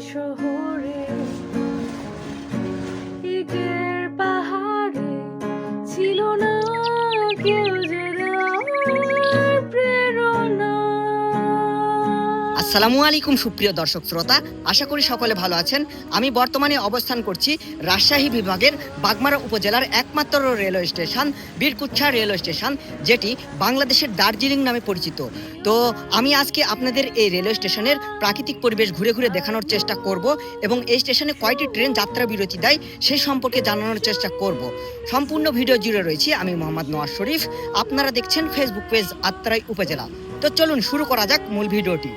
শহরে ইটের পাহাড়ে ছিল না কেউ। আসসালামু আলাইকুম সুপ্রিয় দর্শক শ্রোতা, আশা করি সকলে ভালো আছেন। আমি বর্তমানে অবস্থান করছি রাজশাহী বিভাগের বাগমারা উপজেলার একমাত্র railway station, Birkuchha railway station, যেটি বাংলাদেশের দার্জিলিং নামে পরিচিত। তো আমি আজকে আপনাদের এই রেলওয়ে স্টেশনের প্রাকৃতিক পরিবেশ ঘুরে ঘুরে দেখানোর চেষ্টা করব এবং এই স্টেশনে কয়টি ট্রেন যাত্রা বিরতি দেয় সেই সম্পর্কে জানানোর চেষ্টা করব। সম্পূর্ণ ভিডিও জুড়ে রয়েছি আমি মোহাম্মদ নওয়াজ শরীফ। আপনারা দেখছেন ফেসবুক পেজ আত্রাই উপজেলা। তো চলুন শুরু করা যাক মূল ভিডিওটি।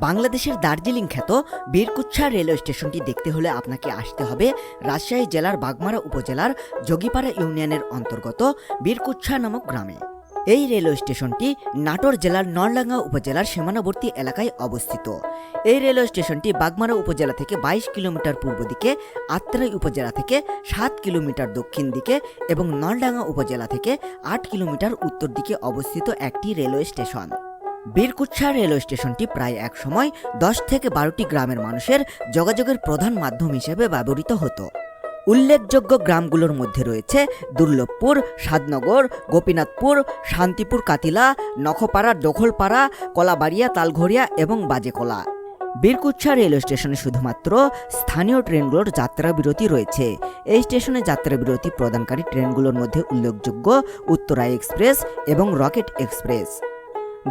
বাংলাদেশের দার্জিলিং খ্যাত বীরকুচ্ছা রেলওয়ে স্টেশনটি দেখতে হলে আপনাকে আসতে হবে রাজশাহী জেলার বাগমারা উপজেলার যোগীপাড়া ইউনিয়নের অন্তর্গত বীরকুচ্ছা নামক গ্রামে। এই রেলওয়ে স্টেশনটি নাটোর জেলার নরলাঙ্গা উপজেলার সীমানাবর্তী এলাকায় অবস্থিত। এই রেলওয়ে স্টেশনটি বাগমারা উপজেলা থেকে বাইশ কিলোমিটার পূর্ব দিকে, আত্রাই উপজেলা থেকে সাত কিলোমিটার দক্ষিণ দিকে এবং নলডাঙ্গা উপজেলা থেকে আট কিলোমিটার উত্তর দিকে অবস্থিত একটি রেলওয়ে স্টেশন। বীরকুচ্ছা রেলওয়ে স্টেশনটি প্রায় এক সময় দশ থেকে বারোটি গ্রামের মানুষের যোগাযোগের প্রধান মাধ্যম হিসেবে ব্যবহৃত হতো। উল্লেখযোগ্য গ্রামগুলোর মধ্যে রয়েছে দুর্লভপুর, সাদনগর, গোপীনাথপুর, শান্তিপুর কাতিলা, নখপাড়া দখলপাড়া কলাবাড়িয়া তালঘরিয়া এবং বাজেকলা। বীরকুচ্ছা রেলওয়ে স্টেশনে শুধুমাত্র স্থানীয় ট্রেনগুলোর যাত্রা বিরতি রয়েছে। এই স্টেশনে যাত্রা বিরতি প্রদানকারী ট্রেনগুলোর মধ্যে উল্লেখযোগ্য উত্তরা এক্সপ্রেস এবং রকেট এক্সপ্রেস।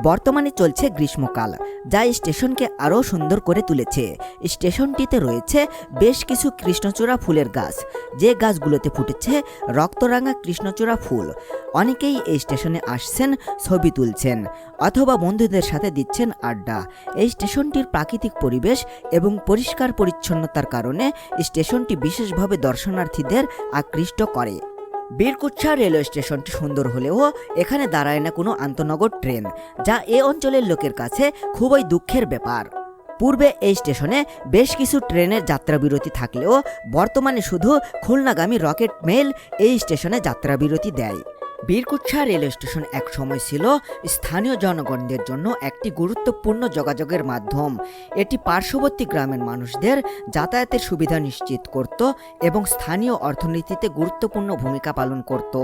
বর্তমানে চলছে গ্রীষ্মকাল, যা স্টেশনকে আরও সুন্দর করে তুলেছে। স্টেশনটিতে রয়েছে বেশ কিছু কৃষ্ণচূড়া ফুলের গাছ। যে গাছগুলোতে ফুটেছে রক্তরাঙা কৃষ্ণচূড়া ফুল। অনেকেই এই স্টেশনে আসছেন, ছবি তুলছেন, অথবা বন্ধুদের সাথে দিচ্ছেন আড্ডা। এই স্টেশনটির প্রাকৃতিক পরিবেশ এবং পরিষ্কার পরিচ্ছন্নতার কারণে স্টেশনটি বিশেষভাবে দর্শনার্থীদের আকৃষ্ট করে। বীরকুচ্ছা রেলওয়ে স্টেশনটি সুন্দর হলেও এখানে দাঁড়ায় না কোনো আন্তনগর ট্রেন, যা এ অঞ্চলের লোকের কাছে খুবই দুঃখের ব্যাপার। পূর্বে এই স্টেশনে বেশ কিছু ট্রেনের যাত্রা বিরতি থাকলেও বর্তমানে শুধু খুলনাগামী রকেট মেল এই স্টেশনে যাত্রা বিরতি দেয়। বীরকুচ্ছা রেলওয়ে স্টেশন এক সময় ছিল স্থানীয় জনগণদের জন্য একটি গুরুত্বপূর্ণ যোগাযোগের মাধ্যম। এটি পার্শ্ববর্তী গ্রামের মানুষদের যাতায়াতের সুবিধা নিশ্চিত করত এবং স্থানীয় অর্থনীতিতে গুরুত্বপূর্ণ ভূমিকা পালন করত।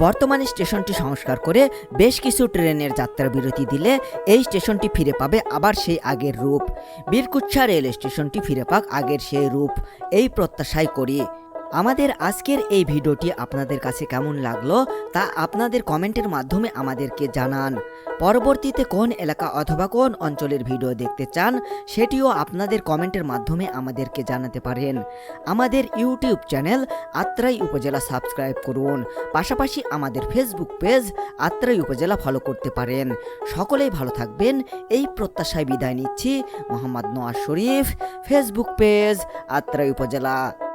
বর্তমানে স্টেশনটি সংস্কার করে বেশ কিছু ট্রেনের যাত্রা বিরতি দিলে এই স্টেশনটি ফিরে পাবে আবার সেই আগের রূপ। বীরকুচ্ছা রেল স্টেশনটি ফিরে পাক আগের সেই রূপ। এই প্রত্যাশাই করি। আমাদের আজকের এই ভিডিওটি আপনাদের কাছে কেমন লাগল তা আপনাদের কমেন্টের মাধ্যমে আমাদেরকে জানান। পরবর্তীতে কোন এলাকা অথবা কোন অঞ্চলের ভিডিও দেখতে চান, সেটিও আপনাদের কমেন্টের মাধ্যমে আমাদেরকে জানাতে পারেন। আমাদের ইউটিউব চ্যানেল আত্রাই উপজেলা সাবস্ক্রাইব করুন। পাশাপাশি আমাদের ফেসবুক পেজ আত্রাই উপজেলা ফলো করতে পারেন। সকলেই ভালো থাকবেন, এই প্রত্যাশায় বিদায় নিচ্ছি। মোহাম্মদ নোয়াজ শরীফ, ফেসবুক পেজ আত্রাই উপজেলা।